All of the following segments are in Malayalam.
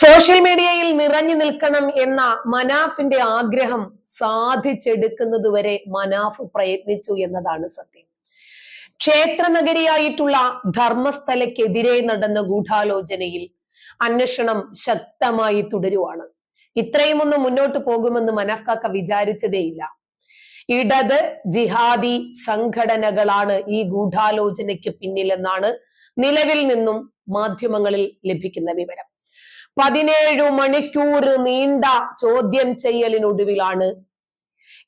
സോഷ്യൽ മീഡിയയിൽ നിറഞ്ഞു നിൽക്കണം എന്ന മനാഫിന്റെ ആഗ്രഹം സാധിച്ചെടുക്കുന്നത് വരെ മനാഫ് പ്രയത്നിച്ചു എന്നതാണ് സത്യം. ക്ഷേത്ര നഗരിയായിട്ടുള്ള ധർമ്മസ്ഥലക്കെതിരെ നടന്ന ഗൂഢാലോചനയിൽ അന്വേഷണം ശക്തമായി തുടരുവാണ്. ഇത്രയും ഒന്ന് മുന്നോട്ട് പോകുമെന്ന് മനാഫ് കാക്ക വിചാരിച്ചതേയില്ല. ഇടത് ജിഹാദി സംഘടനകളാണ് ഈ ഗൂഢാലോചനയ്ക്ക് പിന്നിലെന്നാണ് നിലവിൽ നിന്നും മാധ്യമങ്ങളിൽ ലഭിക്കുന്ന വിവരം. പതിനേഴു മണിക്കൂർ നീണ്ട ചോദ്യം ചെയ്യലിനൊടുവിലാണ്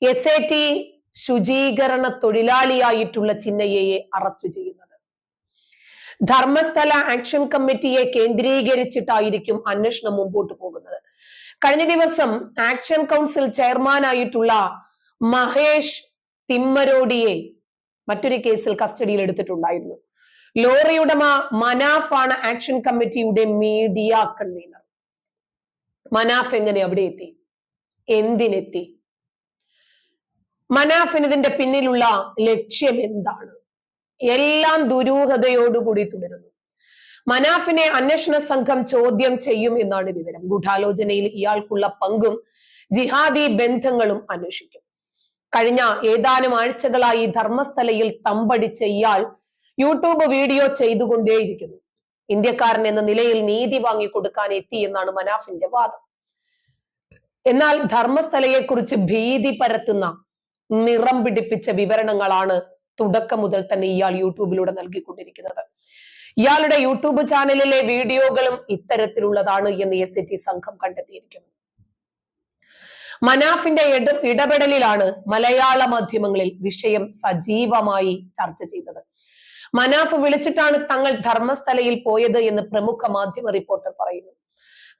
എസ് എ ടി ശുചീകരണ തൊഴിലാളിയായിട്ടുള്ള ചിന്നയ്യയെ അറസ്റ്റ് ചെയ്യുന്നത്. ധർമ്മസ്ഥല ആക്ഷൻ കമ്മിറ്റിയെ കേന്ദ്രീകരിച്ചിട്ടായിരിക്കും അന്വേഷണം മുമ്പോട്ട് പോകുന്നത്. കഴിഞ്ഞ ദിവസം ആക്ഷൻ കൗൺസിൽ ചെയർമാനായിട്ടുള്ള മഹേഷ് തിമ്മരോടിയെ മറ്റൊരു കേസിൽ കസ്റ്റഡിയിൽ എടുത്തിട്ടുണ്ടായിരുന്നു ലോറി ഉടമ മനാഫ് ആണ് ആക്ഷൻ കമ്മിറ്റിയുടെ മീഡിയ കൺവീനർ. മനാഫ് എങ്ങനെ അവിടെ എത്തി? എന്തിനെത്തി? മനാഫിന് ഇതിന്റെ പിന്നിലുള്ള ലക്ഷ്യം എന്താണ്? എല്ലാം ദുരൂഹതയോടുകൂടി തുടരുന്നു. മനാഫിനെ അന്വേഷണ സംഘം ചോദ്യം ചെയ്യും എന്നാണ് വിവരം. ഗൂഢാലോചനയിൽ ഇയാൾക്കുള്ള പങ്കും ജിഹാദി ബന്ധങ്ങളും അന്വേഷിക്കും. കഴിഞ്ഞ ഏതാനും ആഴ്ചകളായി ധർമ്മസ്ഥലയിൽ തമ്പടിച്ച ഇയാൾ യൂട്യൂബ് വീഡിയോ ചെയ്തുകൊണ്ടേയിരിക്കുന്നു. ഇന്ത്യക്കാരൻ എന്ന നിലയിൽ നീതി വാങ്ങിക്കൊടുക്കാൻ എത്തി എന്നാണ് മനാഫിന്റെ വാദം. എന്നാൽ ധർമ്മസ്ഥലയെക്കുറിച്ച് ഭീതി പരത്തുന്ന നിറം പിടിപ്പിച്ച വിവരണങ്ങളാണ് തുടക്കം മുതൽ തന്നെ ഇയാൾ യൂട്യൂബിലൂടെ നൽകിക്കൊണ്ടിരിക്കുന്നത്. ഇയാളുടെ യൂട്യൂബ് ചാനലിലെ വീഡിയോകളും ഇത്തരത്തിലുള്ളതാണ് എന്ന് എസ് ടി സംഘം കണ്ടെത്തിയിരിക്കുന്നു. മനാഫിന്റെ ഇടപെടലിലാണ് മലയാള മാധ്യമങ്ങളിൽ വിഷയം സജീവമായി ചർച്ച ചെയ്തത്. മനാഫ് വിളിച്ചിട്ടാണ് തങ്ങൾ ധർമ്മസ്ഥലയിൽ പോയത് എന്ന് പ്രമുഖ മാധ്യമ റിപ്പോർട്ടർ പറയുന്നു.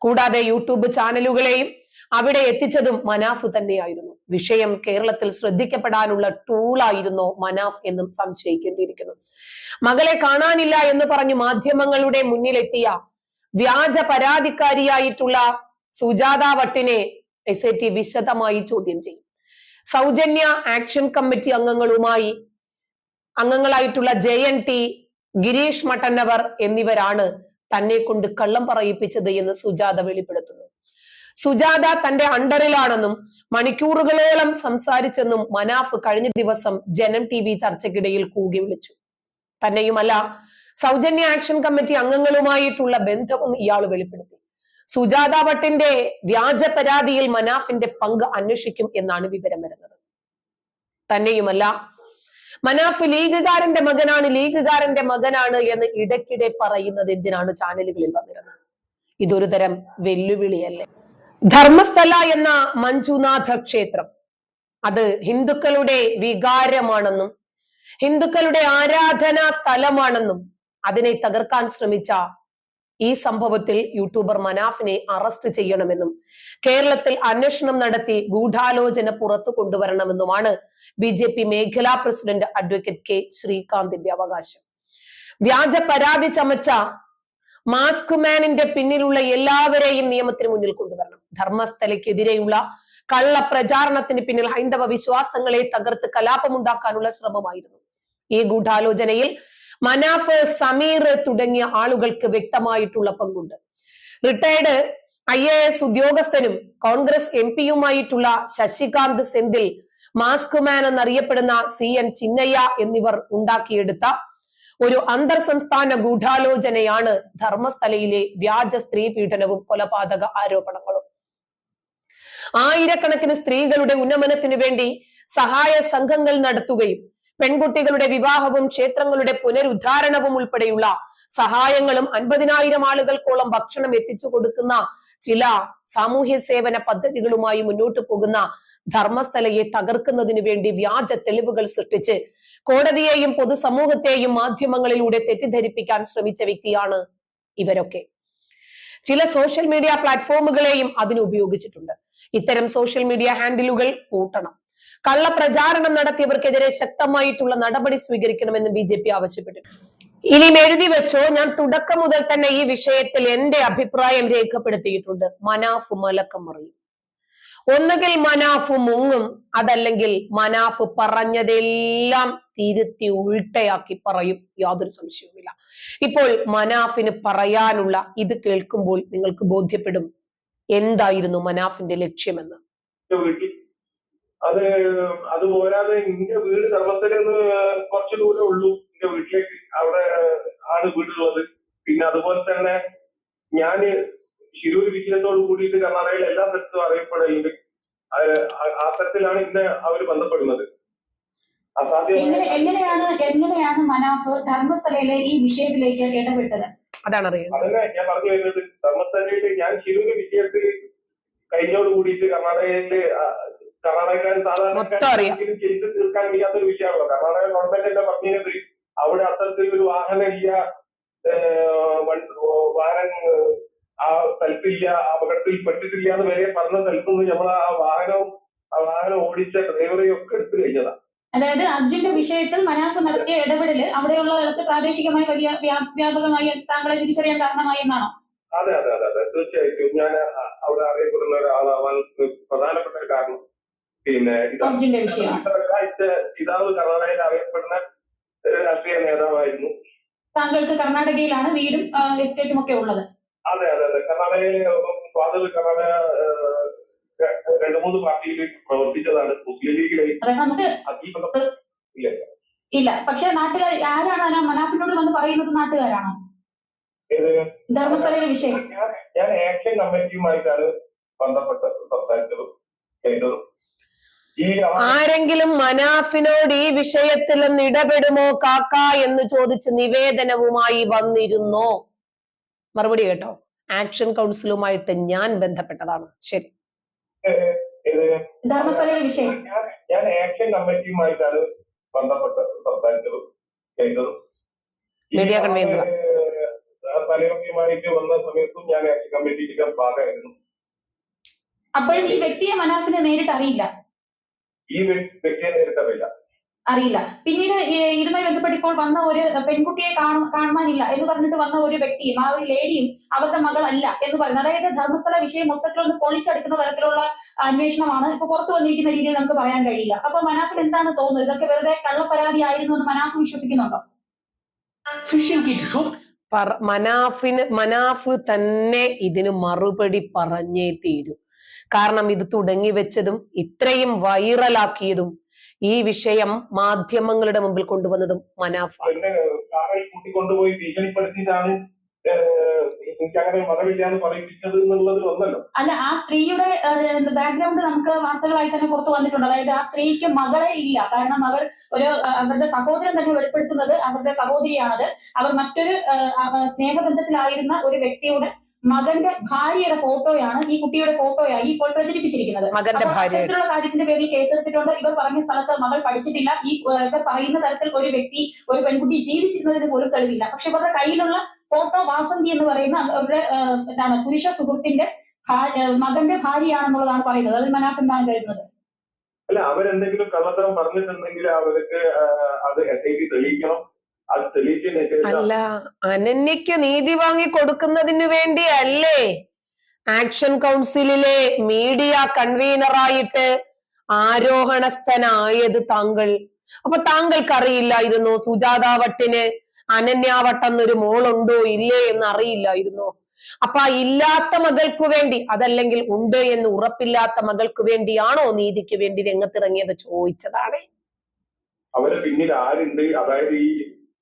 കൂടാതെ യൂട്യൂബ് ചാനലുകളെയും അവിടെ എത്തിച്ചതും മനാഫ് തന്നെയായിരുന്നു. വിഷയം കേരളത്തിൽ ശ്രദ്ധിക്കപ്പെടാനുള്ള ടൂളായിരുന്നോ മനാഫ് എന്നും സംശയിക്കേണ്ടിയിരിക്കുന്നു. മകളെ കാണാനില്ല എന്ന് പറഞ്ഞു മാധ്യമങ്ങളുടെ മുന്നിലെത്തിയ വ്യാജ പരാതിക്കാരിയായിട്ടുള്ള സുജാത ഭട്ടിനെ എസ് വിശദമായി ചോദ്യം ചെയ്യും. സൗജന്യ ആക്ഷൻ കമ്മിറ്റി അംഗങ്ങളുമായി അംഗങ്ങളായിട്ടുള്ള ജയൻ ടി ഗിരീഷ് മട്ടന്നവർ എന്നിവരാണ് തന്നെ കൊണ്ട് കള്ളം പറയിപ്പിച്ചത് എന്ന് സുജാത വെളിപ്പെടുത്തുന്നു. സുജാത തന്റെ അണ്ടറിലാണെന്നും മണിക്കൂറുകളോളം സംസാരിച്ചെന്നും മനാഫ് കഴിഞ്ഞ ദിവസം ജനം ടി വി ചർച്ചയ്ക്കിടയിൽ കൂകി വിളിച്ചു. തന്നെയുമല്ല സൗജന്യ ആക്ഷൻ കമ്മിറ്റി അംഗങ്ങളുമായിട്ടുള്ള ബന്ധവും ഇയാൾ വെളിപ്പെടുത്തി. സുജാത ഭട്ടിന്റെ വ്യാജ പരാതിയിൽ മനാഫിന്റെ പങ്ക് അന്വേഷിക്കും എന്നാണ് വിവരം വരുന്നത് തന്നെയുമല്ല മനാഫ് ലീഗുകാരന്റെ മകനാണ് ലീഗുകാരന്റെ മകനാണ് എന്ന് ഇടയ്ക്കിടെ പറയുന്നത് എന്തിനാണ് ചാനലുകളിൽ വന്നിരുന്നത്? ഇതൊരു തരം വെല്ലുവിളിയല്ലേ? ധർമ്മസ്ഥല എന്ന മഞ്ജുനാഥ ക്ഷേത്രം അത് ഹിന്ദുക്കളുടെ വികാരമാണെന്നും ഹിന്ദുക്കളുടെ ആരാധനാ സ്ഥലമാണെന്നും അതിനെ തകർക്കാൻ ശ്രമിച്ച ഈ സംഭവത്തിൽ യൂട്യൂബർ മനാഫിനെ അറസ്റ്റ് ചെയ്യണമെന്നും കേരളത്തിൽ അന്വേഷണം നടത്തി ഗൂഢാലോചന പുറത്തു കൊണ്ടുവരണമെന്നുമാണ് ബി ജെ പി മേഖലാ പ്രസിഡന്റ് അഡ്വക്കേറ്റ് കെ ശ്രീകാന്തിന്റെ അവകാശം. വ്യാജ പരാതി ചമച്ച മാസ്ക് മാനിന്റെ പിന്നിലുള്ള എല്ലാവരെയും നിയമത്തിന് മുന്നിൽ കൊണ്ടുവരണം. ധർമ്മസ്ഥലയ്ക്കെതിരെയുള്ള കള്ള പ്രചാരണത്തിന് പിന്നിൽ ഹൈന്ദവ വിശ്വാസങ്ങളെ തകർത്ത് കലാപമുണ്ടാക്കാനുള്ള ശ്രമമായിരുന്നു. ഈ ഗൂഢാലോചനയിൽ മനാഫ് സമീർ തുടങ്ങിയ ആളുകൾക്ക് വ്യക്തമായിട്ടുള്ള പങ്കുണ്ട്. റിട്ടയർഡ് ഐ എ എസ് ഉദ്യോഗസ്ഥനും കോൺഗ്രസ് എം പിയുമായിട്ടുള്ള ശശികാന്ത് സെന്തിൽ മാസ്ക് മാൻ എന്നറിയപ്പെടുന്ന സി എൻ ചിന്നയ്യ എന്നിവർ ഉണ്ടാക്കിയെടുത്ത ഒരു അന്തർ സംസ്ഥാന ഗൂഢാലോചനയാണ് ധർമ്മസ്ഥലയിലെ വ്യാജ സ്ത്രീ പീഡനവും കൊലപാതക ആരോപണങ്ങളും. ആയിരക്കണക്കിന് സ്ത്രീകളുടെ ഉന്നമനത്തിനു വേണ്ടി സഹായ സംഘങ്ങൾ നടത്തുകയും പെൺകുട്ടികളുടെ വിവാഹവും ക്ഷേത്രങ്ങളുടെ പുനരുദ്ധാരണവും ഉൾപ്പെടെയുള്ള സഹായങ്ങളും അൻപതിനായിരം ആളുകൾക്കോളം ഭക്ഷണം എത്തിച്ചു കൊടുക്കുന്ന ചില സാമൂഹ്യ സേവന പദ്ധതികളുമായി മുന്നോട്ട് പോകുന്ന ധർമ്മസ്ഥലയെ തകർക്കുന്നതിനു വേണ്ടി വ്യാജ തെളിവുകൾ സൃഷ്ടിച്ച് കോടതിയെയും പൊതുസമൂഹത്തെയും മാധ്യമങ്ങളിലൂടെ തെറ്റിദ്ധരിപ്പിക്കാൻ ശ്രമിച്ച വ്യക്തിയാണ് ഇവരൊക്കെ. ചില സോഷ്യൽ മീഡിയ പ്ലാറ്റ്ഫോമുകളെയും അതിന് ഉപയോഗിച്ചിട്ടുണ്ട്. ഇത്തരം സോഷ്യൽ മീഡിയ ഹാൻഡിലുകൾ പൂട്ടണം. കള്ളപ്രചാരണം നടത്തിയവർക്കെതിരെ ശക്തമായിട്ടുള്ള നടപടി സ്വീകരിക്കണമെന്ന് ബി ജെ പി ആവശ്യപ്പെട്ടു ഇനിയും എഴുതി വെച്ചോ ഞാൻ തുടക്കം മുതൽ തന്നെ ഈ വിഷയത്തിൽ എന്റെ അഭിപ്രായം രേഖപ്പെടുത്തിയിട്ടുണ്ട്. മനാഫ് മലക്കം മറിയും. ഒന്നുകിൽ മനാഫ് മുങ്ങും അതല്ലെങ്കിൽ മനാഫ് പറഞ്ഞതെല്ലാം തിരുത്തി ഉൾട്ടയാക്കി പറയും. യാതൊരു സംശയവുമില്ല. ഇപ്പോൾ മനാഫിന് പറയാനുള്ള ഇത് കേൾക്കുമ്പോൾ നിങ്ങൾക്ക് ബോധ്യപ്പെടും. എന്തായിരുന്നു മനാഫിന്റെ ലക്ഷ്യമെന്ന്? അത് അത് പോരാതെ എന്റെ വീട് ധർമ്മസ്ഥലിൽ നിന്ന് കുറച്ച് ദൂരെ ഉള്ളൂ. എന്റെ വീട്ടിലേക്ക് അവിടെ ആണ് വീടുള്ളത്. പിന്നെ അതുപോലെ തന്നെ ഞാൻ ശിരൂർ വിജയത്തോട് കൂടിയിട്ട് കർണാടകയിൽ എല്ലാ സ്ഥലത്തും അറിയപ്പെടലുണ്ട് ആ- തരത്തിലാണ് ഇന്ന് അവർ ബന്ധപ്പെടുന്നത്. എങ്ങനെയാണ് എങ്ങനെയാണ് മനാഫ് ധർമ്മസ്ഥലയിലെ ഈ വിഷയത്തിലേക്ക് ഇടപെട്ടത്? അതാണ് അറിയുന്നത് അതന്നെ ഞാൻ പറഞ്ഞു വരുന്നത്. ധർമ്മസ്ഥലയിൽ ഞാൻ ശിരൂര് വിജയത്തിൽ കഴിഞ്ഞോട് കൂടിയിട്ട് കർണാടകയിൽ ആ, സാധാരണക്കാരും ചെയ്ത് തീർക്കാൻ കഴിയാത്ത ഒരു വിഷയമാണല്ലോ. കർണാടക ഗവൺമെന്റ് എന്താ പറഞ്ഞത് അവിടെ അത്തരത്തിൽ ഒരു വാഹനം ഇല്ല വാഹനം ആ സ്ഥലത്തില്ല അപകടത്തിൽ പെട്ടിട്ടില്ല എന്ന് വരെ പറഞ്ഞ സ്ഥലത്തു നിന്ന് നമ്മൾ ആ വാഹനവും ആ വാഹനം ഓടിച്ച ഡ്രൈവറെയും ഒക്കെ എടുത്തു കഴിഞ്ഞതാ. അതായത് അർജുന്റെ വിഷയത്തിൽ മനാഫ് നടത്തിയ ഇടപെടൽ അവിടെയുള്ള ഇടത്ത് പ്രാദേശികമായി വലിയ വ്യാ- വ്യാപകമായി താങ്കളെ തിരിച്ചറിയാൻ കാരണമായി എന്നാണോ? അതെ അതെ അതെ അതെ. തീർച്ചയായിട്ടും. ഞാൻ അവിടെ അറിയപ്പെടുന്ന ഒരാളാവാൻ പ്രധാനപ്പെട്ട ഒരു കാരണം പിന്നെ അർജുന്റെ വിഷയമാണ് ഒരാഴ്ച പിതാവ് കർണാടകയിൽ അറിയപ്പെടുന്ന രാഷ്ട്രീയ നേതാവായിരുന്നു. താങ്കൾക്ക് കർണാടകയിലാണ് വീടും എസ്റ്റേറ്റും ഒക്കെ ഉള്ളത്. അതെ അതെ അതെ. കർണാടകയിൽ ഫാദർ കർണാടക രണ്ട് മൂന്ന് പാർട്ടിയിൽ പ്രവർത്തിച്ചതാണ്. മുസ്ലിം ലീഗിലെ അതെ നമുക്ക് ഇല്ല. ഇല്ല. പക്ഷെ നാട്ടുകാർ ആരാണ്? മനാഫിനോട് വന്ന് പറയുന്നത് നാട്ടുകാരാണോ? ധർമ്മസ്ഥലയുടെ വിഷയം. ഞാൻ ആക്ഷൻ കമ്മിറ്റിയുമായിട്ടാണ് ബന്ധപ്പെട്ട് സംസാരിച്ചതും ചെയ്തതും. ആരെങ്കിലും മനാഫിനോട് ഈ വിഷയത്തിൽ ഒന്ന് ഇടപെടുമോ കാക്ക എന്ന് ചോദിച്ച് നിവേദനവുമായി വന്നിരുന്നോ? മറുപടി കേട്ടോ. ആക്ഷൻ കൗൺസിലുമായിട്ട് ഞാൻ ബന്ധപ്പെട്ടതാണ്. ശരി. വിഷയം. ഞാൻ ആക്ഷൻ കമ്മിറ്റിയുമായിട്ടാണ് ബന്ധപ്പെട്ട് സംസാരിച്ചതും ചെയ്തതും മീഡിയ കൺവീനർ. വന്ന സമയത്തും ഞാൻ ആക്ഷൻ കമ്മിറ്റിയുടെ ഭാഗമായിരുന്നു. അപ്പോഴും ഈ വ്യക്തിയെ മനാഫിനെ നേരിട്ട് അറിയില്ല. ഈ വ്യക്തി- വ്യക്തിയെ നേരിട്ടറിയില്ല അറിയില്ല. പിന്നീട് ഈ- ഇതുമായി ബന്ധപ്പെട്ട് ഇപ്പോൾ വന്ന ഒരു പെൺകുട്ടിയെ കാണ- കാണാനില്ല എന്ന് പറഞ്ഞിട്ട് വന്ന ഒരു വ്യക്തിയും ആ ഒരു ലേഡിയും അവരുടെ മകളല്ല എന്ന് പറയുന്നത് അതായത് ധർമ്മസ്ഥല വിഷയം മൊത്തത്തിൽ ഒന്ന് പൊളിച്ചെടുക്കുന്ന തരത്തിലുള്ള അന്വേഷണമാണ് ഇപ്പൊ പുറത്തു വന്നിരിക്കുന്ന രീതിയിൽ നമുക്ക് പറയാൻ കഴിയില്ല. അപ്പൊ മനാഫിന് എന്താണ് തോന്നുന്നത്? ഇതൊക്കെ വെറുതെ കള്ളപ്പരാതി ആയിരുന്നു എന്ന് മനാഫ് വിശ്വസിക്കുന്നുണ്ടോ? മനാഫിന് മനാഫ് തന്നെ ഇതിന് മറുപടി പറഞ്ഞേ തീരൂ. കാരണം ഇത് തുടങ്ങി വെച്ചതും ഇത്രയും വൈറലാക്കിയതും ഈ വിഷയം മാധ്യമങ്ങളുടെ മുമ്പിൽ കൊണ്ടുവന്നതും മനാഫ. ഭീഷണിപ്പെടുത്തിയിട്ടാണ് എനിക്കങ്ങനെ പറയിപ്പിച്ചത് ഒന്നല്ലോ. അല്ല ആ സ്ത്രീയുടെ ബാക്ക്ഗ്രൗണ്ട് നമുക്ക് വാർത്തകളായി തന്നെ പുറത്തു വന്നിട്ടുണ്ട്. അതായത് ആ സ്ത്രീക്ക് മകളെ ഇല്ല. കാരണം അവർ ഒരു അവരുടെ സഹോദരൻ തന്നെ വെളിപ്പെടുത്തുന്നത് അവരുടെ സഹോദരിയാണത്. അവർ മറ്റൊരു സ്നേഹബന്ധത്തിലായിരുന്ന ഒരു വ്യക്തിയുടെ മകന്റെ ഭാര്യയുടെ ഫോട്ടോയാണ് ഈ കുട്ടിയുടെ ഫോട്ടോയായി ഇപ്പോൾ പ്രചരിപ്പിച്ചിരിക്കുന്നത്. മകന്റെ അപ്പോൾ ഭാര്യ. അത്തരത്തിലുള്ള കാര്യത്തിന്റെ പേരിൽ കേസെടുത്തിട്ടുണ്ട് ഇവർ പറഞ്ഞ സ്ഥലത്ത് മകൾ പഠിച്ചിട്ടില്ല. ഈ ഇവർ പറയുന്ന തരത്തിൽ ഒരു വ്യക്തി ഒരു പെൺകുട്ടി ജീവിച്ചിരുന്നതിന് പോലും തെളിവില്ല. പക്ഷെ ഇവരുടെ കയ്യിലുള്ള ഫോട്ടോ വാസന്തി എന്ന് പറയുന്ന അവരുടെ എന്താണ് പുരുഷ സുഹൃത്തിന്റെ മകന്റെ ഭാര്യയാണെന്നുള്ളതാണ് പറയുന്നത്. അതിൽ മനാഫ് എന്താണ് കരുതുന്നത്? അല്ല അവരെന്തെങ്കിലും കള്ളത്തരം പറഞ്ഞിട്ടുണ്ടെങ്കിൽ അവർക്ക് അത് എസ് ഐ ടി തെളിയിക്കണം. അല്ല അനന്യക്ക് നീതി വാങ്ങി കൊടുക്കുന്നതിന് വേണ്ടിയല്ലേ? ആക്ഷൻ കൗൺസിലിലെ മീഡിയ കൺവീനറായിട്ട് ആരോഹണസ്ഥനായത് താങ്കൾ. അപ്പൊ താങ്കൾക്ക് അറിയില്ലായിരുന്നു സുജാത ഭട്ടിന് അനന്യ ഭട്ട് എന്നൊരു മോളുണ്ടോ ഇല്ലേ എന്ന് അറിയില്ലായിരുന്നോ അപ്പൊ ആ ഇല്ലാത്ത മകൾക്ക് വേണ്ടി അതല്ലെങ്കിൽ ഉണ്ട് എന്ന് ഉറപ്പില്ലാത്ത മകൾക്ക് വേണ്ടിയാണോ നീതിക്ക് വേണ്ടി രംഗത്തിറങ്ങിയത്? ചോദിച്ചതാണ്. അവരെ പിന്നിൽ ആരുണ്ട്? അതായത് ഈ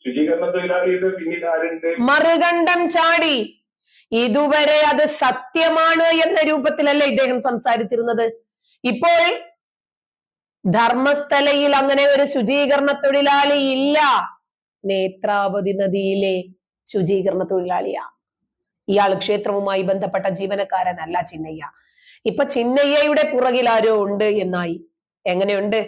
ശുചീകരണ തൊഴിലാളിയുടെ പിന്നിൽ ആരുണ്ട്? മറുകണ്ഠം ചാടി. ഇതുവരെ അത് സത്യമാണ് എന്ന രൂപത്തിലല്ലേ ഇദ്ദേഹം സംസാരിച്ചിരുന്നത്. ഇപ്പോൾ ധർമ്മസ്ഥലയിൽ അങ്ങനെ ഒരു ശുചീകരണ തൊഴിലാളി ഇല്ല. നേത്രാവതി നദിയിലെ ശുചീകരണ തൊഴിലാളിയാ. ഇയാൾ ക്ഷേത്രവുമായി ബന്ധപ്പെട്ട ജീവനക്കാരനല്ല ചിന്നയ്യ. ഇപ്പൊ ചിന്നയ്യയുടെ പുറകിൽ ആരോ ഉണ്ട് എന്നായി. എങ്ങനെയുണ്ട്?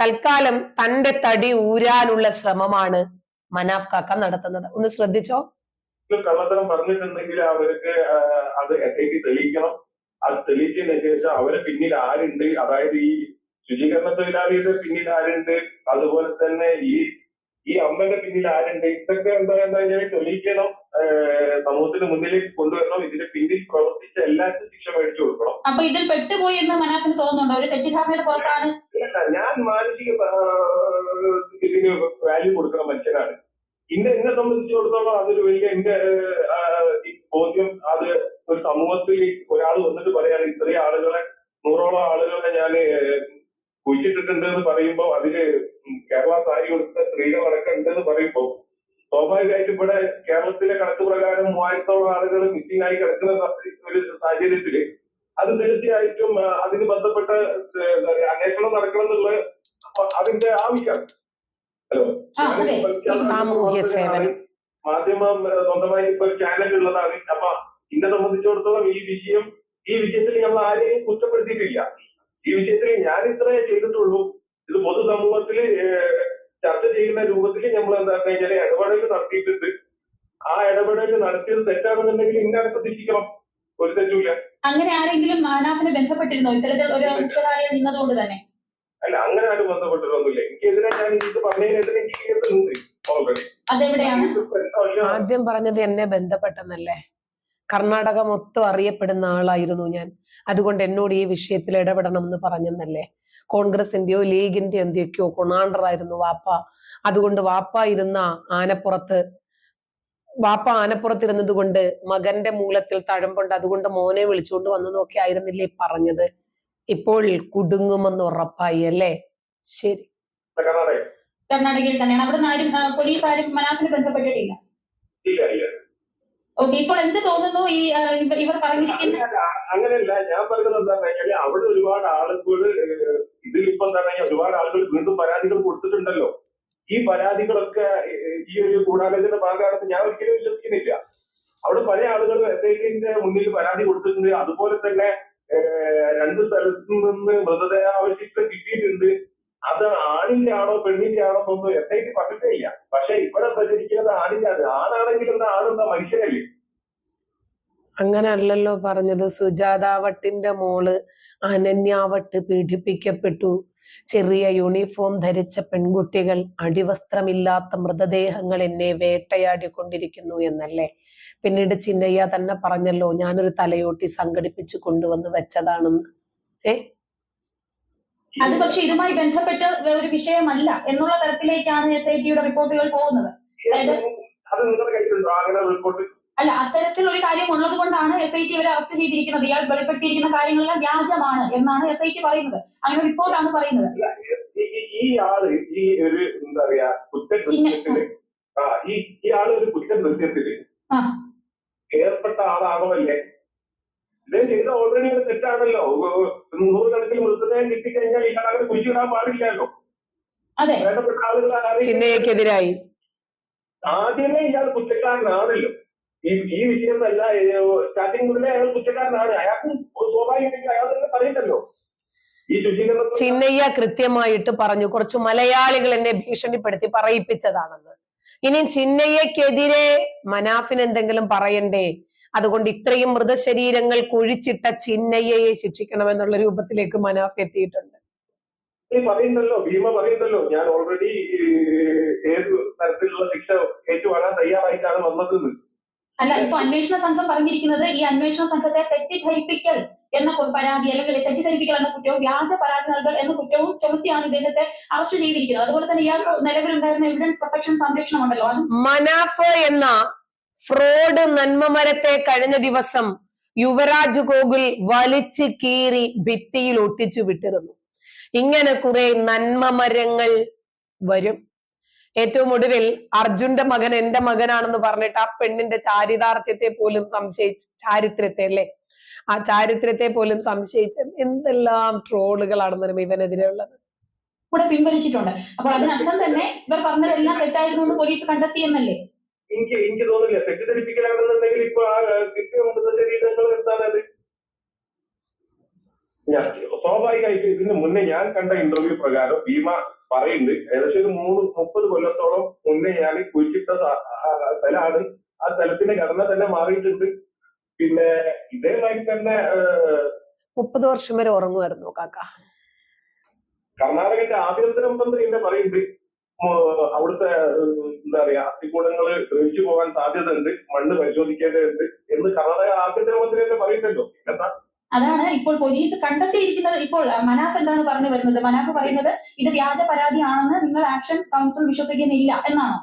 തൽക്കാലം തന്റെ തടി ഊരാനുള്ള ശ്രമമാണ് മനാഫ് കാക്ക നടത്തുന്നത്. ഒന്ന് ശ്രദ്ധിച്ചോ? കള്ളത്തരം പറഞ്ഞിട്ടുണ്ടെങ്കിൽ അവർക്ക് അത് എസ് തെളിയിക്കണം. അത് തെളിയിച്ചതിന് ശേഷം അവരെ പിന്നിൽ ആരുണ്ട്? അതായത് ഈ ശുചീകരണ തൊഴിലാളിയുടെ പിന്നിൽ ആരുണ്ട്? അതുപോലെ തന്നെ ഈ ഈ അമ്മന്റെ പിന്നിൽ ആരുണ്ട്? ഇതൊക്കെ എന്താ എന്താ കഴിഞ്ഞാൽ തെളിയിക്കണം സമൂഹത്തിന് മുന്നിലേക്ക് കൊണ്ടുവരണം. ഇതിന്റെ പിന്നിൽ പ്രവർത്തിച്ച എല്ലാവർക്കും ശിക്ഷ മേടിച്ചു കൊടുക്കണം. അപ്പൊ ഇതിൽ പെട്ടുപോയി എന്ന് മനസ്സിന് തോന്നുന്നുണ്ടോ? ഒരു തെറ്റിദ്ധാരണയുടെ പുറത്താണ്? ഇല്ല, ഞാൻ മാനസിക ഇതിന് വാല്യൂ കൊടുക്കുന്ന മനുഷ്യനാണ്. ഇന്നെ എന്നെ സംബന്ധിച്ചിടത്തോളം അതൊരു വലിയ എന്റെ ബോധ്യം. അത് ഒരു സമൂഹത്തിൽ ഒരാൾ വന്നിട്ട് പറയാണ് ഇത്രയും ആളുകളെ നൂറോളം ആളുകളെ ഞാൻ കുഴിച്ചിട്ടിട്ടുണ്ട് എന്ന് പറയുമ്പോൾ അതിൽ കേരള സാരി കൊടുത്ത സ്ത്രീകൾ അടക്കം ഉണ്ടെന്ന് പറയുമ്പോൾ സ്വാഭാവികമായിട്ടും ഇവിടെ കേരളത്തിലെ കണക്ക് പ്രകാരം മൂവായിരത്തോളം ആളുകൾ മിസ്സിംഗ് ആയി കിടക്കുന്ന ഒരു സാഹചര്യത്തിൽ അത് തീർച്ചയായിട്ടും അതിന് ബന്ധപ്പെട്ട അന്വേഷണം നടക്കണം എന്നുള്ള അതിന്റെ ആവശ്യം ഹലോ? സാമൂഹ്യ സേവനം. മാധ്യമം സ്വന്തമായി ഇപ്പൊ ചാനൽ ഉള്ളതാണ് അപ്പൊ എന്നെ സംബന്ധിച്ചിടത്തോളം ഈ വിഷയം ഈ വിഷയത്തിൽ നമ്മൾ ആരെയും കുറ്റപ്പെടുത്തിയിട്ടില്ല. ഈ വിഷയത്തിൽ ഞാൻ ഇത്രേ ചെയ്തിട്ടുള്ളൂ. ഇത് പൊതുസമൂഹത്തിൽ ചർച്ച ചെയ്യുന്ന രൂപത്തിൽ നമ്മൾ എന്താ പറഞ്ഞു കഴിഞ്ഞാൽ ഇടപെടൽ നടത്തിയിട്ടുണ്ട്. ആ ഇടപെടൽ നടത്തിയത് തെറ്റാണെന്നുണ്ടെങ്കിൽ ഇന്നാണ് പ്രതീക്ഷിക്കണം. ഒരു തെറ്റുമില്ല. അങ്ങനെ ആരെങ്കിലും മാനാഫിനെ ബന്ധപ്പെട്ടിരുന്നോ? ഇത്തരത്തിൽ ഒരു മുഖ്യധാരയിൽ നിന്നതുകൊണ്ട് തന്നെ? അല്ല അങ്ങനെ ആരും ബന്ധപ്പെട്ടിട്ടൊന്നുമില്ല. എനിക്കെതിരെ ഞാൻ ഇത് പറഞ്ഞതിനെതിരെ എനിക്ക് ഓൾറെഡി അതെവിടെയാണ്? ആദ്യം പറഞ്ഞത് എന്നെ ബന്ധപ്പെട്ടെന്നല്ലേ? കർണാടക മൊത്തം അറിയപ്പെടുന്ന ആളായിരുന്നു ഞാൻ. അതുകൊണ്ട് എന്നോട് ഈ വിഷയത്തിൽ ഇടപെടണം എന്ന് പറഞ്ഞെന്നല്ലേ? കോൺഗ്രസിന്റെയോ ലീഗിന്റെയോ എന്തൊക്കെയോ കൊണാണ്ടറായിരുന്നു വാപ്പ. അതുകൊണ്ട് വാപ്പ ഇരുന്ന ആനപ്പുറത്ത് വാപ്പ ആനപ്പുറത്തിരുന്നത് കൊണ്ട് മകന്റെ മൂലത്തിൽ തഴമ്പുണ്ട്. അതുകൊണ്ട് മോനെ വിളിച്ചുകൊണ്ട് വന്നതൊക്കെ ആയിരുന്നില്ലേ പറഞ്ഞത്. ഇപ്പോൾ കുടുങ്ങുമെന്ന് ഉറപ്പായി അല്ലേ? ശരി. കർണാടക കർണാടകയിൽ തന്നെയാണ്. അവിടെ നിന്ന് ആരും പോലീസ് ആരും മനാഫിനെ ബന്ധപ്പെട്ടിട്ടില്ല. ഓക്കെ ഇപ്പോൾ എന്ത് തോന്നുന്നു ഈ ഇവർ പറഞ്ഞിരിക്കുന്ന അങ്ങനെയല്ല ഞാൻ പറയുന്നത് എന്താ വെച്ചാൽ അവിടെ ഒരുപാട് ആളുകൾ ഇതിലിപ്പോ എന്താ പറഞ്ഞാൽ ഒരുപാട് ആളുകൾ വീണ്ടും പരാതികൾ കൊടുത്തിട്ടുണ്ടല്ലോ. ഈ പരാതികളൊക്കെ ഈ ഒരു ഗൂഢാലോചന ഭാഗമാണെന്ന് ഞാൻ ഒരിക്കലും വിശ്വസിക്കുന്നില്ല. അവിടെ പല ആളുകൾ എസ്ഐടിന്റെ മുന്നിൽ പരാതി കൊടുത്തിട്ടുണ്ട്. അതുപോലെ തന്നെ രണ്ട് സ്ഥലത്തു നിന്ന് മൃതദേഹാവശിഷ്ടം കിട്ടിയിട്ടുണ്ട്. അത് ആണിന്റെ ആണോ പെണ്ണിന്റെ ആണോ എന്നൊന്നും എസ് ഐ ഇല്ല പക്ഷെ ഇവിടെ പ്രചരിക്കുന്നത് ആണിന്റെ ആണ് ആണാണെങ്കിൽ എന്താ ആണെന്താ മനുഷ്യനല്ലേ? അങ്ങനെ അല്ലല്ലോ പറഞ്ഞത്. സുജാതാവട്ടിന്റെ മോൾ അനന്യാവട്ട് പീഡിപ്പിക്കപ്പെട്ടു. ചെറിയ യൂണിഫോം ധരിച്ച പെൺകുട്ടികൾ അടിവസ്ത്രമില്ലാത്ത മൃതദേഹങ്ങൾ എന്നെ വേട്ടയാടിക്കൊണ്ടിരിക്കുന്നു എന്നല്ലേ? പിന്നീട് ചിന്നയ്യ തന്നെ പറഞ്ഞല്ലോ ഞാനൊരു തലയോട്ടി സംഘടിപ്പിച്ചു കൊണ്ടുവന്ന് വെച്ചതാണെന്ന്. ഏ? അത് പക്ഷെ ഇതുമായി ബന്ധപ്പെട്ട ഒരു വിഷയമല്ല എന്നുള്ള തരത്തിലേക്കാണ് എസ് ഐ ടിയുടെ റിപ്പോർട്ടുകൾ പോകുന്നത്. അല്ല അത്തരത്തിൽ ഒരു കാര്യം ഉള്ളത് കൊണ്ടാണ് എസ് ഐ ടി ഇവരെ അറസ്റ്റ് ചെയ്തിരിക്കുന്നത്. ഇയാൾ വെളിപ്പെടുത്തിയിരിക്കുന്ന കാര്യങ്ങളെല്ലാം വ്യാജമാണ് എന്നാണ് എസ് ഐ ടി പറയുന്നത്. അങ്ങനെ റിപ്പോർട്ടാണ് പറയുന്നത്. ഈ- ആൾ ഈ ഒരു എന്താ പറയാ കുറ്റകൃത്യത്തിൽ ഈ ആൾ ഒരു കുറ്റകൃത്യത്തിൽ ഏർപ്പെട്ട ഇതേ ചെയ്ത ഓൾറെഡി ഒരു തെറ്റാണല്ലോ. നൂറുകണക്കിന് മൃതദേഹം കിട്ടിക്കഴിഞ്ഞാൽ ഇയാൾ അങ്ങനെ കുഴിച്ചിടാൻ പാടില്ലല്ലോ. അതെ. വേണ്ടപ്പെട്ട ആദ്യമേ ഇയാൾ കുറ്റക്കാരനാണല്ലോ. ഈ ഈ വിഷയം അല്ല സ്റ്റാർട്ടിംഗ് മുതലേ അയാൾ കുറ്റക്കാരനാണ്. അയാൾക്കും സ്വാഭാവികമായിട്ട് അയാൾ തന്നെ പറയണ്ടല്ലോ. ചിന്നയ്യ കൃത്യമായിട്ട് പറഞ്ഞു കുറച്ച് മലയാളികൾ എന്നെ ഭീഷണിപ്പെടുത്തി പറയിപ്പിച്ചതാണെന്ന്. ഇനി ചിന്നയ്യക്കെതിരെ മനാഫിന് എന്തെങ്കിലും പറയണ്ടേ? അതുകൊണ്ട് ഇത്രയും മൃതശരീരങ്ങൾ കുഴിച്ചിട്ട ചിന്നയ്യയെ ശിക്ഷിക്കണമെന്നുള്ള രൂപത്തിലേക്ക് മനാഫ് എത്തിയിട്ടുണ്ട്. ഈ പറയുന്നല്ലോ ഭീമ പറയുന്നല്ലോ ഞാൻ ഓൾറെഡി ഏത് തരത്തിലുള്ള ശിക്ഷ ഏറ്റുവാങ്ങാൻ തയ്യാറായിട്ടാണ് വന്നത് അല്ല ഇപ്പൊ അന്വേഷണ സംഘം പറഞ്ഞിരിക്കുന്നത് ഈ അന്വേഷണ സംഘത്തെ തെറ്റിദ്ധരിപ്പിക്കൽ എന്ന പരാതി അല്ലെങ്കിൽ തെറ്റിദ്ധരിപ്പിക്കൽ എന്ന കുറ്റവും വ്യാജ പരാതി നൽകൽ എന്ന കുറ്റവും ചുമത്തിയാണ് ഇദ്ദേഹത്തെ അറസ്റ്റ് ചെയ്തിരിക്കുന്നത്. അതുപോലെ തന്നെ ഇയാൾക്ക് നിലവിലുണ്ടായിരുന്ന എവിഡൻസ് പ്രൊട്ടക്ഷൻ സംരക്ഷണം ഉണ്ടല്ലോ അതും മനാഫ് എന്ന ഫ്രോഡ് നന്മമരത്തെ കഴിഞ്ഞ ദിവസം യുവരാജ് ഗോകുൽ വലിച്ചു കീറി ഭിത്തിയിൽ ഒട്ടിച്ചു വിട്ടിരുന്നു. ഇങ്ങനെ കുറെ നന്മമരങ്ങൾ വരും. ഏറ്റവും ഒടുവിൽ അർജുന്റെ മകൻ എന്റെ മകനാണെന്ന് പറഞ്ഞിട്ട് ആ പെണ്ണിന്റെ ചാരിതാർത്ഥ്യത്തെ പോലും സംശയിച്ച് ചാരിത്രത്തെ അല്ലേ? ആ ചാരിത്രത്തെ പോലും സംശയിച്ച് എന്തെല്ലാം ട്രോളുകളാണെന്നും ഇവനെതിരെ ഉള്ളത്. കൂടെ പിൻവലിച്ചിട്ടുണ്ട്. അപ്പോൾ അതിനർത്ഥം തന്നെ ഇവർ പറഞ്ഞതെല്ലാം തെറ്റായിരുന്നു എന്ന് പോലീസ് കണ്ടെത്തി എന്നല്ലേ എനിക്ക് എനിക്ക് തോന്നില്ല തെറ്റിദ്ധരിപ്പിക്കലാണെന്നുണ്ടെങ്കിൽ ഇപ്പൊ ആ കൃത്യം ശരീരങ്ങൾ എന്താണ് അത്? ഞാൻ സ്വാഭാവികമായിട്ട് ഇതിന് മുന്നേ ഞാൻ കണ്ട ഇന്റർവ്യൂ പ്രകാരം ഭീമ പറയുന്നുണ്ട് ഏകദേശം ഒരു മൂന്ന് മുപ്പത് കൊല്ലത്തോളം മുന്നേ ഞാൻ കുഴിച്ചിട്ട സ്ഥലമാണ്. ആ സ്ഥലത്തിന്റെ ഘടന തന്നെ മാറിയിട്ടുണ്ട്. പിന്നെ ഇതേമാതിരി തന്നെ മുപ്പത് വർഷം വരെ ഉറങ്ങുമായിരുന്നു കാക്ക. കർണാടകന്റെ ആഭ്യന്തര മന്ത്രി എന്നെ പറയുന്നുണ്ട് അവിടുത്തെ എന്താ പറയാ അസ്ഥികൂടങ്ങൾ ഒഴിച്ചു പോകാൻ സാധ്യതയുണ്ട് മണ്ണ് പരിശോധിക്കേണ്ടതുണ്ട് എന്ന് കർണാടക ആഭ്യന്തര മന്ത്രി തന്നെ പറയുന്നുണ്ടോ. എന്താ? അതാണ് ഇപ്പോൾ പോലീസ് കണ്ടെത്തിയിരിക്കുന്നത്. ഇപ്പോൾ മനാഫ് എന്താണ് പറഞ്ഞു വരുന്നത്? മനാഫ് പറയുന്നത് ഇത് വ്യാജ പരാതിയാണെന്ന് നിങ്ങൾ ആക്ഷൻ കൗൺസിൽ വിശ്വസിക്കുന്നില്ല എന്നാണോ?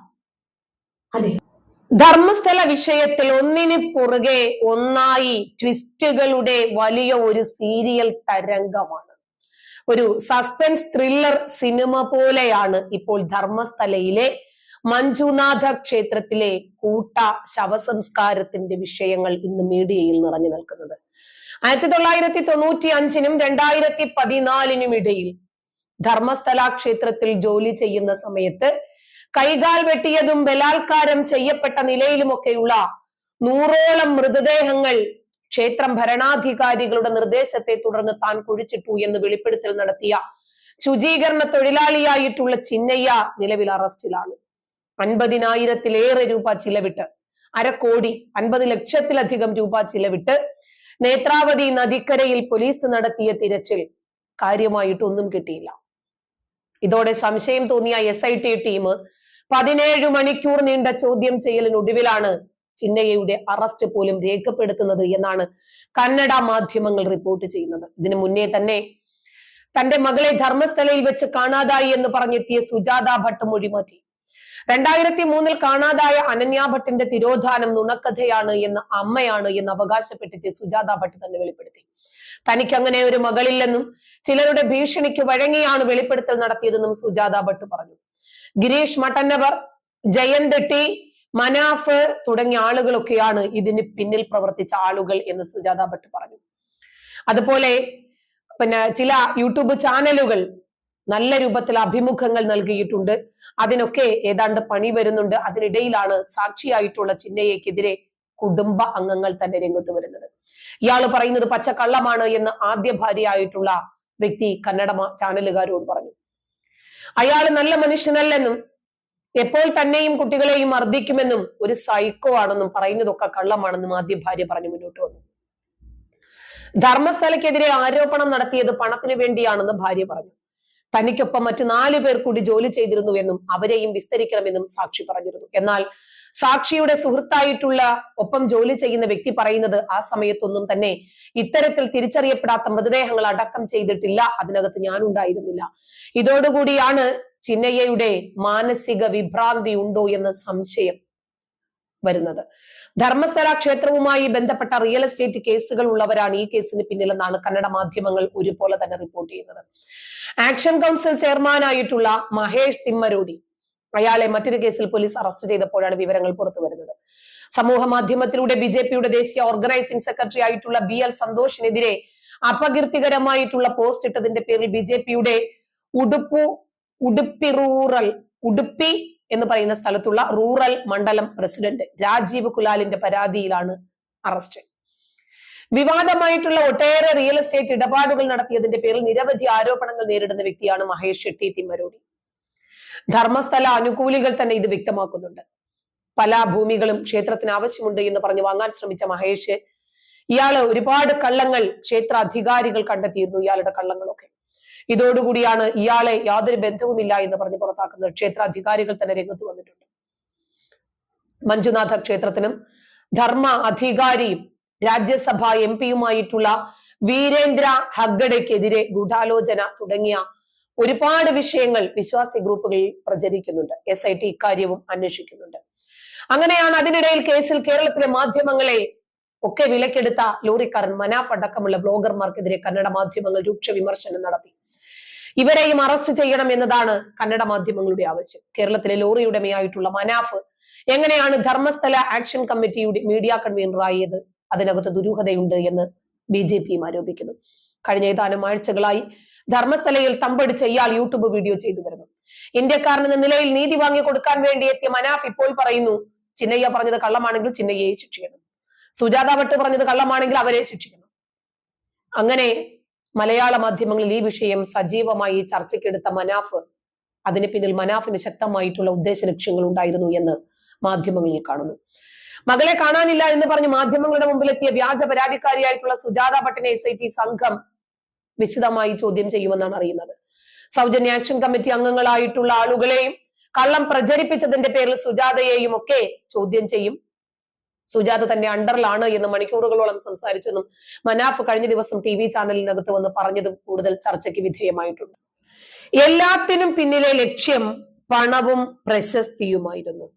ധർമ്മസ്ഥല വിഷയത്തിൽ ഒന്നിന് പുറകെ ഒന്നായി ട്വിസ്റ്റുകളുടെ വലിയ ഒരു സീരിയൽ തരംഗമാണ്. ഒരു സസ്പെൻസ് ത്രില്ലർ സിനിമ പോലെയാണ് ഇപ്പോൾ ധർമ്മസ്ഥലയിലെ മഞ്ജുനാഥ ക്ഷേത്രത്തിലെ കൂട്ട ശവസംസ്കാരത്തിന്റെ വിഷയങ്ങൾ ഇന്ന് മീഡിയയിൽ നിറഞ്ഞു നിൽക്കുന്നത്. ആയിരത്തി തൊള്ളായിരത്തി തൊണ്ണൂറ്റി അഞ്ചിനും രണ്ടായിരത്തി പതിനാലിനും ഇടയിൽ ധർമ്മസ്ഥല ക്ഷേത്രത്തിൽ ജോലി ചെയ്യുന്ന സമയത്ത് കൈകാൽ വെട്ടിയതും ബലാത്കാരം ചെയ്യപ്പെട്ട നിലയിലുമൊക്കെയുള്ള നൂറോളം മൃതദേഹങ്ങൾ ക്ഷേത്രം ഭരണാധികാരികളുടെ നിർദ്ദേശത്തെ തുടർന്ന് താൻ കുഴിച്ചിട്ടു എന്ന് വെളിപ്പെടുത്തൽ നടത്തിയ ശുചീകരണ തൊഴിലാളിയായിട്ടുള്ള ചിന്നയ്യ നിലവിൽ അറസ്റ്റിലാണ്. അൻപതിനായിരത്തിലേറെ രൂപ ചിലവിട്ട് അരക്കോടി അൻപത് ലക്ഷത്തിലധികം രൂപ ചിലവിട്ട് നേത്രാവതി നദിക്കരയിൽ പോലീസ് നടത്തിയ തിരച്ചിൽ കാര്യമായിട്ടൊന്നും കിട്ടിയില്ല. ഇതോടെ സംശയം തോന്നിയ എസ് ഐ ടി ടീം പതിനേഴ് മണിക്കൂർ നീണ്ട ചോദ്യം ചെയ്യലിനൊടുവിലാണ് ചിന്നയ്യയുടെ അറസ്റ്റ് പോലും രേഖപ്പെടുത്തുന്നത് എന്നാണ് കന്നഡ മാധ്യമങ്ങൾ റിപ്പോർട്ട് ചെയ്യുന്നത്. ഇതിനു മുന്നേ തന്നെ തന്റെ മകളെ ധർമ്മസ്ഥലയിൽ വെച്ച് കാണാതായി എന്ന് പറഞ്ഞെത്തിയ സുജാത ഭട്ട് മൊഴിമാറ്റി. രണ്ടായിരത്തി മൂന്നിൽ കാണാതായ അനന്യ ഭട്ടിന്റെ തിരോധാനം നുണക്കഥയാണ് എന്ന് അമ്മയാണ് എന്ന് അവകാശപ്പെട്ടെത്തിയ സുജാത ഭട്ട് തന്നെ വെളിപ്പെടുത്തി. തനിക്ക് അങ്ങനെ ഒരു മകളില്ലെന്നും ചിലരുടെ ഭീഷണിക്ക് വഴങ്ങിയാണ് വെളിപ്പെടുത്തൽ നടത്തിയതെന്നും സുജാത ഭട്ട് പറഞ്ഞു. ഗിരീഷ് മട്ടന്നവർ ജയന്ത് ടി മനാഫ് തുടങ്ങിയ ആളുകളൊക്കെയാണ് ഇതിന് പിന്നിൽ പ്രവർത്തിച്ച ആളുകൾ എന്ന് സുജാത ഭട്ട് പറഞ്ഞു. അതുപോലെ പിന്നെ ചില യൂട്യൂബ് ചാനലുകൾ നല്ല രൂപത്തിൽ അഭിമുഖങ്ങൾ നൽകിയിട്ടുണ്ട്. അതിനൊക്കെ ഏതാണ്ട് പണി വരുന്നുണ്ട്. അതിനിടയിലാണ് സാക്ഷിയായിട്ടുള്ള ചിന്നയ്യക്കെതിരെ കുടുംബ അംഗങ്ങൾ തന്നെ രംഗത്ത് വരുന്നത്. ഇയാൾ പറയുന്നത് പച്ചക്കള്ളമാണ് എന്ന് ആദ്യ ഭാര്യയായിട്ടുള്ള വ്യക്തി കന്നഡ ചാനലുകാരോട് പറഞ്ഞു. അയാൾ നല്ല മനുഷ്യനല്ലെന്നും എപ്പോൾ തന്നെയും കുട്ടികളെയും മർദ്ദിക്കുമെന്നും ഒരു സൈക്കോ ആണെന്നും പറയുന്നതൊക്കെ കള്ളമാണെന്നും ആദ്യ ഭാര്യ പറഞ്ഞു മുന്നോട്ട് വന്നു. ധർമ്മസ്ഥലക്കെതിരെ ആരോപണം നടത്തിയത് പണത്തിന് വേണ്ടിയാണെന്ന് ഭാര്യ പറഞ്ഞു. തനിക്കൊപ്പം മറ്റു നാലു പേർ കൂടി ജോലി ചെയ്തിരുന്നുവെന്നും അവരെയും വിസ്തരിക്കണമെന്നും സാക്ഷി പറഞ്ഞിരുന്നു. എന്നാൽ സാക്ഷിയുടെ സുഹൃത്തായിട്ടുള്ള ഒപ്പം ജോലി ചെയ്യുന്ന വ്യക്തി പറയുന്നത് ആ സമയത്തൊന്നും തന്നെ ഇത്തരത്തിൽ തിരിച്ചറിയപ്പെടാത്ത മൃതദേഹങ്ങൾ അടക്കം ചെയ്തിട്ടില്ല. അതിനകത്ത് ഞാൻ ഉണ്ടായിരുന്നില്ല ഇതോടുകൂടിയാണ് ചിന്നയ്യയുടെ മാനസിക വിഭ്രാന്തി ഉണ്ടോ എന്ന സംശയം വരുന്നത്. ധർമ്മസ്ഥല ക്ഷേത്രവുമായി ബന്ധപ്പെട്ട റിയൽ എസ്റ്റേറ്റ് കേസുകൾ ഉള്ളവരാണ് ഈ കേസിന് പിന്നിലെന്നാണ് കന്നഡ മാധ്യമങ്ങൾ ഒരുപോലെ തന്നെ റിപ്പോർട്ട് ചെയ്യുന്നത്. ആക്ഷൻ കൗൺസിൽ ചെയർമാനായിട്ടുള്ള മഹേഷ് തിമ്മരോടി അയാളെ മറ്റൊരു കേസിൽ പോലീസ് അറസ്റ്റ് ചെയ്തപ്പോഴാണ് വിവരങ്ങൾ പുറത്തു വരുന്നത്. സമൂഹ മാധ്യമത്തിലൂടെ ബി ജെ പിയുടെ ദേശീയ ഓർഗനൈസിംഗ് സെക്രട്ടറി ആയിട്ടുള്ള ബി എൽ സന്തോഷിനെതിരെ അപകീർത്തികരമായിട്ടുള്ള പോസ്റ്റ് ഇട്ടതിന്റെ പേരിൽ ബി ജെ പിയുടെ ഉടുപ്പു ഉടുപ്പി റൂറൽ ഉടുപ്പി എന്ന് പറയുന്ന സ്ഥലത്തുള്ള റൂറൽ മണ്ഡലം പ്രസിഡന്റ് രാജീവ് കുലാലിന്റെ പരാതിയിലാണ് അറസ്റ്റ്. വിവാദമായിട്ടുള്ള ഒട്ടേറെ റിയൽ എസ്റ്റേറ്റ് ഇടപാടുകൾ നടത്തിയതിന്റെ പേരിൽ നിരവധി ആരോപണങ്ങൾ നേരിടുന്ന വ്യക്തിയാണ് മഹേഷ് ഷെട്ടി തിമ്മരോടി. ധർമ്മസ്ഥല അനുകൂലികൾ തന്നെ ഇത് വ്യക്തമാക്കുന്നുണ്ട്. പല ഭൂമികളും ക്ഷേത്രത്തിന് ആവശ്യമുണ്ട് എന്ന് പറഞ്ഞ് വാങ്ങാൻ ശ്രമിച്ച മഹേഷ് ഇയാൾ ഒരുപാട് കള്ളങ്ങൾ ക്ഷേത്ര അധികാരികൾ കണ്ടെത്തിയിരുന്നു ഇയാളുടെ കള്ളങ്ങളൊക്കെ. ഇതോടുകൂടിയാണ് ഇയാളെ യാതൊരു ബന്ധവുമില്ല എന്ന് പറഞ്ഞ് പുറത്താക്കുന്നത്. ക്ഷേത്രാധികാരികൾ തന്നെ രംഗത്ത് വന്നിട്ടുണ്ട്. മഞ്ജുനാഥ ക്ഷേത്രത്തിനും ധർമ്മ അധികാരിയും രാജ്യസഭ എം പിയുമായിട്ടുള്ള വീരേന്ദ്ര ഹഗ്ഗഡയ്ക്കെതിരെ ഗൂഢാലോചന തുടങ്ങിയ ഒരുപാട് വിഷയങ്ങൾ വിശ്വാസി ഗ്രൂപ്പുകളിൽ പ്രചരിക്കുന്നുണ്ട്. എസ് ഐ ടി ഇക്കാര്യവും അന്വേഷിക്കുന്നുണ്ട്. അങ്ങനെയാണ് അതിനിടയിൽ കേസിൽ കേരളത്തിലെ മാധ്യമങ്ങളെ ഒക്കെ വിലക്കെടുത്ത ലോറിക്കാരൻ മനാഫ് അടക്കമുള്ള ബ്ലോഗർമാർക്കെതിരെ കന്നഡ മാധ്യമങ്ങൾ രൂക്ഷ വിമർശനം നടത്തി. ഇവരെയും അറസ്റ്റ് ചെയ്യണം എന്നതാണ് കന്നഡ മാധ്യമങ്ങളുടെ ആവശ്യം. കേരളത്തിലെ ലോറി ഉടമയായിട്ടുള്ള മനാഫ് എങ്ങനെയാണ് ധർമ്മസ്ഥല ആക്ഷൻ കമ്മിറ്റിയുടെ മീഡിയ കൺവീനറായത് അതിനകത്ത് ദുരൂഹതയുണ്ട് എന്ന് ബി ജെ പിയും ആരോപിക്കുന്നു. കഴിഞ്ഞ ഏതാനും ആഴ്ചകളായി ധർമ്മസ്ഥലയിൽ തമ്പടിച്ച ഇയാൾ യൂട്യൂബ് വീഡിയോ ചെയ്തു വരുന്നു. ഇന്ത്യക്കാരൻ എന്ന നിലയിൽ നീതി വാങ്ങി കൊടുക്കാൻ വേണ്ടി എത്തിയ മനാഫ് ഇപ്പോൾ പറയുന്നു ചിന്നയ്യ പറഞ്ഞത് കള്ളമാണെങ്കിൽ ചിന്നയ്യയെ ശിക്ഷിക്കണം. സുജാത ഭട്ട് പറഞ്ഞത് കള്ളമാണെങ്കിൽ അവരെ ശിക്ഷിക്കണം. അങ്ങനെ മലയാള മാധ്യമങ്ങളിൽ ഈ വിഷയം സജീവമായി ചർച്ചയ്ക്കെടുത്ത മനാഫ് അതിന് പിന്നിൽ മനാഫിന് ശക്തമായിട്ടുള്ള ഉദ്ദേശ ലക്ഷ്യങ്ങൾ ഉണ്ടായിരുന്നു എന്ന് മാധ്യമങ്ങളിൽ കാണുന്നു. മകളെ കാണാനില്ല എന്ന് പറഞ്ഞ് മാധ്യമങ്ങളുടെ മുമ്പിലെത്തിയ വ്യാജ പരാതിക്കാരിയായിട്ടുള്ള സുജാത ഭട്ടിനെ എസ് ഐ ടി സംഘം വിശദമായി ചോദ്യം ചെയ്യുമെന്നാണ് അറിയുന്നത്. സൗജന്യ ആക്ഷൻ കമ്മിറ്റി അംഗങ്ങളായിട്ടുള്ള ആളുകളെയും കള്ളം പ്രചരിപ്പിച്ചതിന്റെ പേരിൽ സുജാതയെയും ഒക്കെ ചോദ്യം ചെയ്യും. സുജാത തന്റെ അണ്ടറിലാണ് എന്ന് മണിക്കൂറുകളോളം സംസാരിച്ചെന്നും മനാഫ് കഴിഞ്ഞ ദിവസം ടി വി ചാനലിനകത്ത് വന്ന് പറഞ്ഞതും കൂടുതൽ ചർച്ചയ്ക്ക് വിധേയമായിട്ടുണ്ട്. എല്ലാത്തിനും പിന്നിലെ ലക്ഷ്യം പണവും പ്രശസ്തിയുമായിരുന്നു.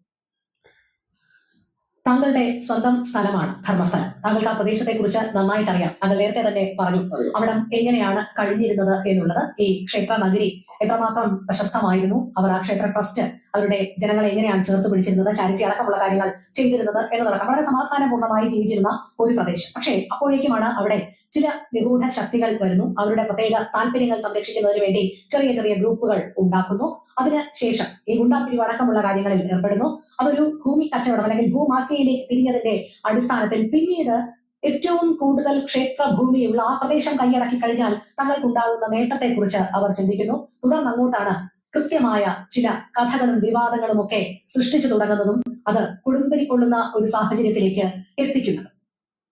താങ്കളുടെ സ്വന്തം സ്ഥലമാണ് ധർമ്മസ്ഥലം. താങ്കൾക്ക് ആ പ്രദേശത്തെ കുറിച്ച് നന്നായിട്ട് അറിയാം താങ്കൾ നേരത്തെ തന്നെ പറഞ്ഞു. അവിടെ എങ്ങനെയാണ് കഴിഞ്ഞിരുന്നത് എന്നുള്ളത്. ഈ ക്ഷേത്ര നഗരി എത്രമാത്രം പ്രശസ്തമായിരുന്നു അവർ ആ ക്ഷേത്ര ട്രസ്റ്റ് അവരുടെ ജനങ്ങളെ എങ്ങനെയാണ് ചേർത്ത് പിടിച്ചിരുന്നത് ചാരിറ്റി അടക്കമുള്ള കാര്യങ്ങൾ ചെയ്തിരുന്നത് എന്നതൊക്കെ വളരെ സമാധാനപൂർണമായി ജീവിച്ചിരുന്ന ഒരു പ്രദേശം. പക്ഷേ അപ്പോഴേക്കുമാണ് അവിടെ ചില നിഗൂഢ ശക്തികൾ വരുന്നു. അവരുടെ പ്രത്യേക താല്പര്യങ്ങൾ സംരക്ഷിക്കുന്നതിന് വേണ്ടി ചെറിയ ചെറിയ ഗ്രൂപ്പുകൾ ഉണ്ടാക്കുന്നു. അതിനുശേഷം ഈ ഗുണ്ടാപ്പിരിവ് അടക്കമുള്ള കാര്യങ്ങളിൽ ഏർപ്പെടുന്നു. അതൊരു ഭൂമി കച്ചവടം അല്ലെങ്കിൽ ഭൂമാഫിയയിലേക്ക് തിരിഞ്ഞതിന്റെ അടിസ്ഥാനത്തിൽ പിന്നീട് ഏറ്റവും കൂടുതൽ ക്ഷേത്ര ഭൂമിയുള്ള ആ പ്രദേശം കൈയടക്കി കഴിഞ്ഞാൽ തങ്ങൾക്കുണ്ടാകുന്ന നേട്ടത്തെക്കുറിച്ച് അവർ ചിന്തിക്കുന്നു. തുടർന്ന് അങ്ങോട്ടാണ് കൃത്യമായ ചില കഥകളും വിവാദങ്ങളും ഒക്കെ സൃഷ്ടിച്ചു തുടങ്ങുന്നതും അത് കുടുംബരിക്കൊള്ളുന്ന ഒരു സാഹചര്യത്തിലേക്ക് എത്തിക്കുന്നത്.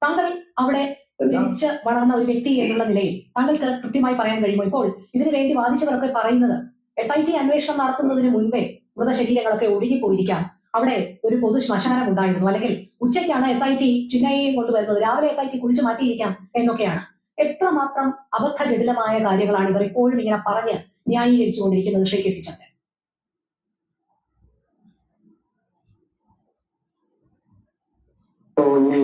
താങ്കൾ അവിടെ ജനിച്ച് വളർന്ന ഒരു വ്യക്തി എന്നുള്ള നിലയിൽ താങ്കൾക്ക് കൃത്യമായി പറയാൻ കഴിയുമോ? ഇപ്പോൾ ഇതിനു വേണ്ടി വാദിച്ചവരൊക്കെ പറയുന്നത് എസ് ഐ ടി അന്വേഷണം നടത്തുന്നതിന് മുൻപേ മൃതശരീരങ്ങളൊക്കെ ഒഴുകിപ്പോയിരിക്കാം. അവിടെ ഒരു പൊതു ശ്മശാനം ഉണ്ടായിരുന്നു. അല്ലെങ്കിൽ ഉച്ചയ്ക്കാണ് എസ് ഐ ടി ചിന്നയെയും കൊണ്ടുവരുന്നത്. രാവിലെ എസ് ഐ ടി കുഴിച്ചു മാറ്റിയിരിക്കാം എന്നൊക്കെയാണ്. എത്രമാത്രം അബദ്ധജടിലമായ കാര്യങ്ങളാണ് ഇവർ ഇപ്പോഴും ഇങ്ങനെ പറഞ്ഞ് ന്യായീകരിച്ചുകൊണ്ടിരിക്കുന്നത് ശ്രീ കെ സി ചന്ദ്രൻ ഇപ്പോ ഈ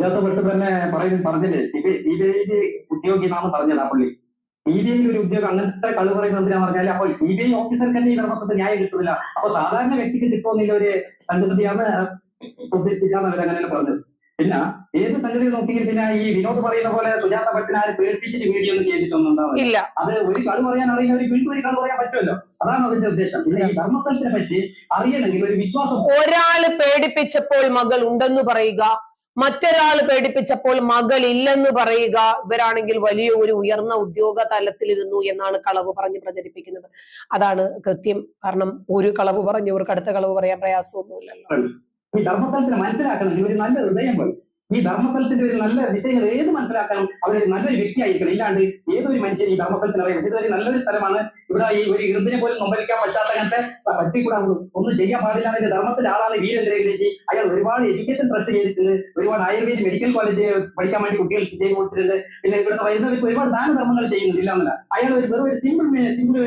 ഭട്ട് തന്നെ പറയും പറഞ്ഞില്ലേ? C B C B I ഉദ്യോഗി എന്നാണ് പറഞ്ഞത് ആ പുള്ളി. സി ബി ഐയിൽ ഒരു ഉദ്യോഗം അങ്ങനത്തെ കൾ പറയുന്നത് എന്തിനാ പറഞ്ഞാൽ അപ്പോൾ സി ബി ഐ ഓഫീസർക്ക് തന്നെ ഈ ധർമ്മത്തിന്റെ ന്യായം കിട്ടുന്നില്ല? അപ്പൊ സാധാരണ വ്യക്തിക്ക് കിട്ടുമെന്നില്ല ഒരു സംഗതിയാണ് ഉദ്ദേശിച്ചാണ് അവർ അങ്ങനെ പറഞ്ഞത്. പിന്നെ ഏത് സംഗതി നോക്കിയെങ്കിൽ പിന്നെ ഈ വിനോദ് പറയുന്ന പോലെ സുജാത ഭട്ടിനെ ആരും പേടിപ്പിച്ചിട്ട് വീഡിയോ ഒന്നും ചെയ്തിട്ടൊന്നും ഉണ്ടാവില്ല അത് ഒരു കളി പറയാൻ അറിയുന്ന ഒരു വീട്ടിൽ ഒരു കളി പറയാൻ പറ്റുമല്ലോ? അതാണ് അതിന്റെ ഉദ്ദേശം. പിന്നെ ഈ ധർമ്മസ്ഥലത്തിനെ പറ്റി അറിയണമെങ്കിൽ ഒരു വിശ്വാസം ഒരാൾ പേടിപ്പിച്ചപ്പോൾ മകൾ ഉണ്ടെന്ന് പറയുക. മറ്റൊരാൾ പേടിപ്പിച്ചപ്പോൾ മകൾ ഇല്ലെന്ന് പറയുക ഇവരാണെങ്കിൽ വലിയ ഒരു ഉയർന്ന ഉദ്യോഗ തലത്തിലിരുന്നു എന്നാണ് കളവ് പറഞ്ഞ് പ്രചരിപ്പിക്കുന്നത്. അതാണ് കൃത്യം. കാരണം ഒരു കളവ് പറഞ്ഞവർക്ക് അടുത്ത കളവ് പറയാൻ പ്രയാസമൊന്നുമില്ലല്ലോ. ധർമ്മസ്ഥലത്തിന് മനസ്സിലാക്കണം. ഇവർ നല്ല ഹൃദയം ഈ ധർമ്മസ്ഥലത്തിന്റെ ഒരു നല്ല വിഷയങ്ങൾ ഏത് മനസ്സിലാക്കാനും അവരൊരു നല്ലൊരു വ്യക്തിയായിരിക്കണം. ഇല്ലാണ്ട് ഏതൊരു മനുഷ്യൻ ഈ ധർമ്മസ്ഥലത്തിന് അറിയാം ഇതൊരു നല്ലൊരു സ്ഥലമാണ്. ഇവിടെ ഈ ഒരു ഇന്ദ്രനെ പോലും നൊമ്പലിക്കാൻ പറ്റാത്ത അങ്ങനത്തെ പറ്റിക്കൂടാ ഒന്നും ചെയ്യാൻ പാടില്ല എന്ന ധർമ്മത്തിൽ ആളാണ് വീരേന്ദ്രയിലേക്ക് അയാൾ ഒരുപാട് എഡ്യൂക്കേഷൻ ട്രസ്റ്റ് ചെയ്തിട്ടുണ്ട് ഒരുപാട് ആയുർവേദ മെഡിക്കൽ കോളേജ് പഠിക്കാൻ വേണ്ടി കുട്ടികൾ ചെയ്ത് കൊടുത്തിട്ടുണ്ട്. പിന്നെ ഇവിടുത്തെ വരുന്നവർക്ക് ഒരുപാട് ദാനധർമ്മങ്ങൾ ചെയ്യുന്നില്ല എന്നല്ല. അയാൾ ഒരു വെറും ഒരു സിമ്പിൾ സിമ്പിൾ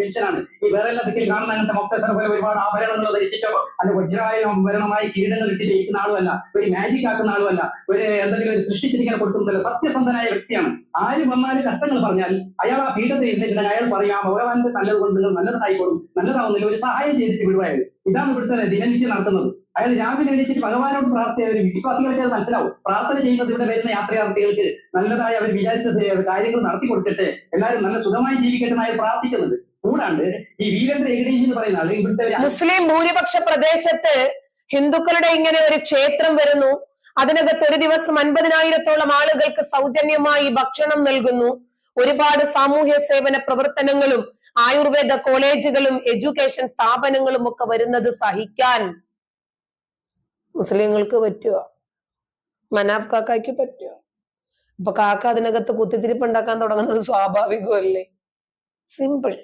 മനുഷ്യനാണ്. ഈ വേറെ എല്ലാ ദിക്കിൽ കാണുന്ന അങ്ങനത്തെ മൊത്തം പോലെ ഒരുപാട് ആഭരണങ്ങൾ ധരിച്ചിട്ടോ അല്ല വജ്രാഭരണമായി കിരീടങ്ങൾ ഇട്ട് ജയിക്കുന്ന ആളുമല്ല. ഒരു മാജിക് ആക്കുന്ന ആളുമല്ല. ഒരു എന്തെങ്കിലും ഒരു സൃഷ്ടിച്ചിരിക്കാൻ കൊടുക്കുന്നതല്ല സത്യസന്ധനായ വ്യക്തിയാണ്. ആര് വന്നാലും കഷ്ടങ്ങൾ പറഞ്ഞാൽ അയാൾ ആ പീഠത്തിൽ ഇരുന്നിട്ടുണ്ടെങ്കിൽ അയാൾ പറയാം ഭഗവാന്റെ നല്ലത് കൊണ്ട് നിങ്ങൾ നല്ലതായിക്കോളും നല്ലതാവുന്നില്ല ഒരു സഹായം ചെയ്തിട്ട് വിടുവായത് ഇതാണ് ഇവിടുത്തെ ദിനനിധി നടത്തുന്നത്. അയാൾ രാവിലെ എണീച്ചിട്ട് ഭഗവാനോട് പ്രാർത്ഥന വിശ്വാസികൾക്ക് അത് മനസ്സിലാവും. പ്രാർത്ഥന ചെയ്യുന്നത് ഇവിടെ വരുന്ന യാത്രയാർത്ഥികൾക്ക് നല്ലതായി അവർ വിചാരിച്ച കാര്യങ്ങൾ നടത്തി കൊടുക്കട്ടെ എല്ലാവരും നല്ല സുഖമായി ജീവിക്കട്ടെ അയാൾ പ്രാർത്ഥിക്കുന്നത്. കൂടാണ്ട് ഈ വീരേന്ദ്ര ഏകദേശം എന്ന് പറയുന്ന ആൾ ഇവിടുത്തെ മുസ്ലിം ഭൂരിപക്ഷ പ്രദേശത്ത് ഹിന്ദുക്കളുടെ ഇങ്ങനെ ഒരു ക്ഷേത്രം വരുന്നു. അതിനകത്ത് ഒരു ദിവസം അൻപതിനായിരത്തോളം ആളുകൾക്ക് സൗജന്യമായി ഭക്ഷണം നൽകുന്നു. ഒരുപാട് സാമൂഹ്യ സേവന പ്രവർത്തനങ്ങളും ആയുർവേദ കോളേജുകളും എഡ്യൂക്കേഷൻ സ്ഥാപനങ്ങളും ഒക്കെ വരുന്നത് സഹിക്കാൻ മുസ്ലിങ്ങൾക്ക് പറ്റുമോ മനാഫ് കാക്കായ്ക്ക് പറ്റുമോ അപ്പൊ കാക്ക അതിനകത്ത് കുത്തിത്തിരിപ്പ് ഉണ്ടാക്കാൻ തുടങ്ങുന്നത് സ്വാഭാവികമല്ലേ? സിമ്പിൾ.